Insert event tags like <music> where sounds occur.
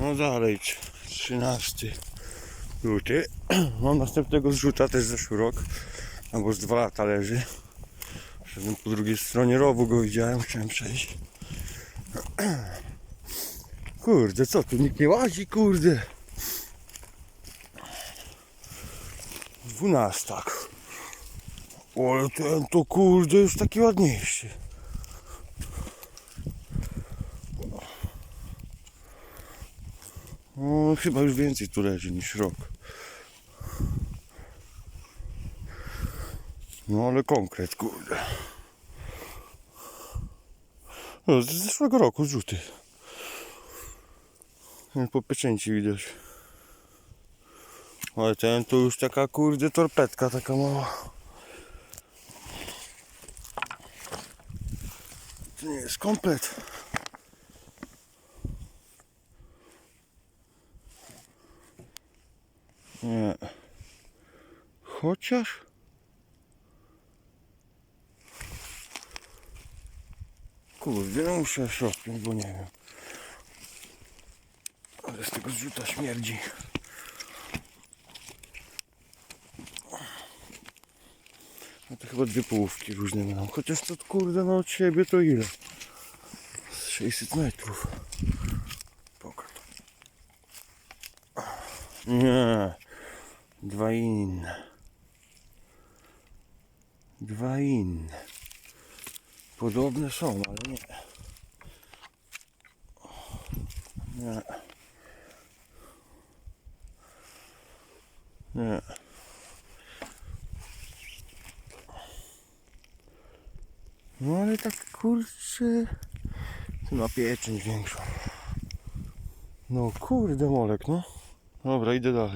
No dalej, 13 luty. Mam <clears throat> następnego zrzuta też zeszły rok, albo z dwa lata leży. Szedłem po drugiej stronie rowu, go widziałem, chciałem przejść. <clears throat> Kurde, co tu nikt nie łazi, kurde. Dwunastak. Ale ten to kurde już taki ładniejszy. No, chyba już więcej tu leży niż rok. No ale konkret, kurde. No, z zeszłego roku zrzuty. Po pieczęci widać. Ale ten to już taka kurde torpedka taka mała. To nie jest komplet. Nie. Chociaż. Kurde, no muszę środkiem, bo nie wiem. Ale z tego zrzuta śmierdzi. No to chyba dwie połówki różne będą. Chociaż to kurde no od siebie Dwa inne. Dwa inne. Podobne są, ale nie. Nie. Nie. No ale tak kurczę. Tu ma pieczęć większą. No kurde molek, no. Dobra, idę dalej.